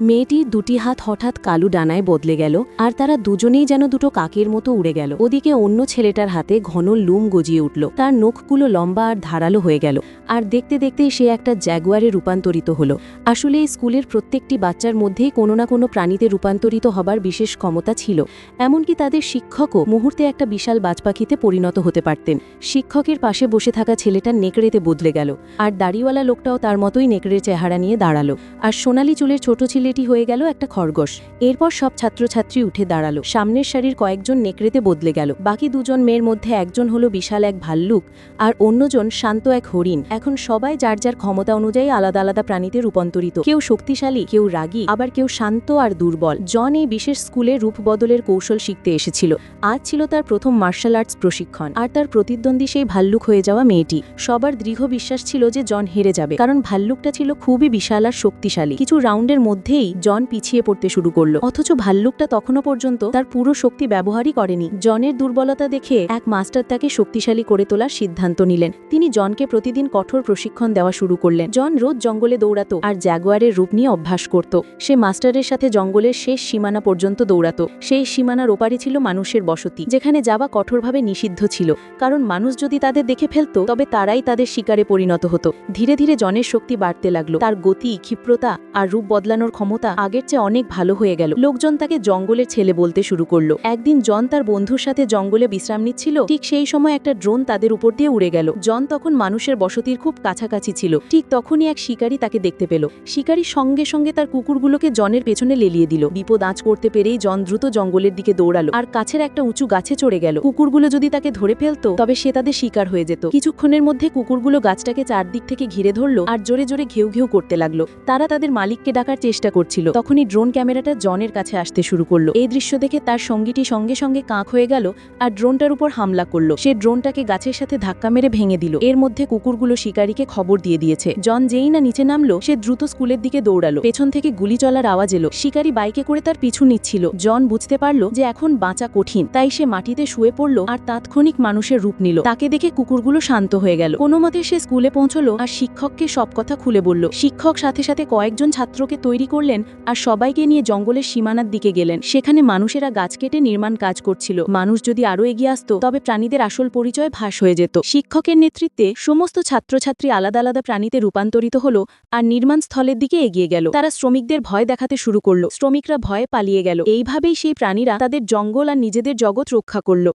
মেয়েটির দুটি হাত হঠাৎ কালু ডানায় বদলে গেল, আর তারা দুজনেই যেন দুটো কাকের মতো উড়ে গেল। ওদিকে অন্য ছেলেটার হাতে ঘন লুম গজিয়ে উঠল। তার নখগুলো লম্বা আর ধারালো হয়ে গেল। আর দেখতে দেখতে সে একটা জ্যাগুয়ারে রূপান্তরিত হলো। আসলে এই স্কুলের প্রত্যেকটি বাচ্চার মধ্যেই কোনো না কোনো প্রাণীতে রূপান্তরিত হবার বিশেষ ক্ষমতা ছিল। এমনকি তাদের শিক্ষকও মুহূর্তে একটা বিশাল বাজপাখিতে পরিণত হতে পারতেন। শিক্ষকের পাশে বসে থাকা ছেলেটা নেকড়েতে বদলে গেল। আর দাড়িওয়ালা লোকটাও তার মতোই নেকড়ের চেহারা নিয়ে দাঁড়াল। আর সোনালি চুলের ছোট ছেলেটি হয়ে গেল একটা খরগোশ। এরপর সব ছাত্রছাত্রী উঠে দাঁড়াল। সামনের সারির কয়েকজন নেকড়েতে বদলে গেল। বাকি দুজন মেয়ের মধ্যে একজন হলো বিশাল এক ভাল্লুক আর অন্যজন শান্ত এক হরিণ। এখন সবাই যার যার ক্ষমতা অনুযায়ী আলাদা আলাদা প্রাণীতে রূপান্তরিত। কেউ শক্তিশালী, কেউ রাগী, আবার কেউ শান্ত আর দুর্বল। জন এই বিশেষ স্কুলে রূপ বদলের কৌশল শিখতে এসেছিল। আজ ছিল তার প্রথম মার্শাল আর্টস প্রশিক্ষণ। আর তার প্রতিদ্বন্দ্বী সেই ভাল্লুক হয়ে যাওয়া মেয়েটি। সবার দৃঢ় বিশ্বাস ছিল যে জন হেরে যাবে। কারণ ভাল্লুকটা ছিল খুবই বিশাল আর শক্তিশালী। কিছু রাউন্ডের মধ্যেই জন পিছিয়ে পড়তে শুরু করল। অথচ ভাল্লুকটা তখনও পর্যন্ত তার পুরো শক্তি ব্যবহারই করেনি। জনের দুর্বলতা দেখে এক মাস্টার তাকে শক্তিশালী করে তোলার সিদ্ধান্ত নিলেন। তিনি জনকে প্রতিদিন কঠোর প্রশিক্ষণ দেওয়া শুরু করলেন। জন রোজ জঙ্গলে দৌড়াতো আর জ্যাগুয়ারের রূপ নিয়ে অভ্যাস করত। সে মাস্টারের সাথে জঙ্গলের শেষ সীমানা পর্যন্ত দৌড়াতো। সেই সীমানার ওপারে ছিল মানুষের বসতি, যেখানে যাওয়া কঠোরভাবে নিষিদ্ধ ছিল। কারণ মানুষ যদি তাদের দেখে ফেলতো, তবে তারাই তাদের শিকারে পরিণত হতো। ধীরে ধীরে জনের শক্তি বাড়তে লাগল। তার গতি, ক্ষিপ্রতা আর রূপ বদলানোর ক্ষমতা আগের চেয়ে অনেক ভালো হয়ে গেল। লোকজন তাকে জঙ্গলের ছেলে বলতে শুরু করল। একদিন জন তার বন্ধুর সাথে জঙ্গলে বিশ্রাম নিচ্ছিল। ঠিক সেই সময় একটা ড্রোন তাদের উপর দিয়ে উড়ে গেল। জন তখন মানুষের বসতির খুব কাছাকাছি ছিল। ঠিক তখনই এক শিকারী তাকে দেখতে পেল। শিকারী সঙ্গে সঙ্গে তার কুকুরগুলোকে জনের পেছনে লেলিয়ে দিল। বিপদ আঁচ করতে পেরেই জন দ্রুত জঙ্গলের দিকে দৌড়ালো আর কাছের একটা উঁচু গাছে চড়ে গেল। কুকুরগুলো যদি তাকে ধরে ফেলতো, তবে সে তাদের শিকার হয়ে যেত। কিছুক্ষণের মধ্যে কুকুরগুলো গাছটাকে চারদিক থেকে ঘিরে ধরলো আর জোরে জোরে ঘেউ ঘেউ করতে লাগল। তারা তাদের মালিককে ডাকার চেষ্টা করছিল। তখনই ড্রোন ক্যামেরাটা জনের কাছে আসতে শুরু করল। এই দৃশ্য দেখে তার সঙ্গীটি সঙ্গে সঙ্গে কাঁক হয়ে গেল আর ড্রোনটার উপর হামলা করল। সে ড্রোনটাকে গাছের সাথে ধাক্কা মেরে ভেঙে দিল। এর মধ্যে কুকুরগুলো শিকারীকে খবর দিয়ে দিয়েছে। জন যেই না নিচে নামলো, সে দ্রুত স্কুলের দিকে দৌড়ালো। পেছন থেকে গুলি চলার আওয়াজ এলো। শিকারী বাইকে করে তার পিছু নিচ্ছিল। জন বুঝতে পারল যে এখন বাঁচা কঠিন। তাই সে মাটিতে শুয়ে পড়ল আর তাৎক্ষণিক মানুষের রূপ নিল। তাকে দেখে কুকুরগুলো শান্ত হয়ে গেল। কোনো মতে সে স্কুলে পৌঁছলো আর শিক্ষককে সব কথা খুলে বলল। শিক্ষক সাথে সাথে কয়েকজন ছাত্রকে তৈরি করলেন আর সবাইকে নিয়ে জঙ্গলের সীমানার দিকে গেলেন। সেখানে মানুষেরা গাছ কেটে নির্মাণ কাজ করছিল। মানুষ যদি আরও এগিয়ে আসতো, তবে প্রাণীদের আসল পরিচয় ভাস হয়ে যেত। শিক্ষকের নেতৃত্বে সমস্ত ছাত্রছাত্রী আলাদা আলাদা প্রাণীতে রূপান্তরিত হলো আর নির্মাণ স্থলের দিকে এগিয়ে গেল। তারা শ্রমিকদের ভয় দেখাতে শুরু করল। শ্রমিকরা ভয়ে পালিয়ে গেল। এইভাবেই সেই প্রাণীরা তাদের জঙ্গল আর নিজেদের জগৎ রক্ষা করল।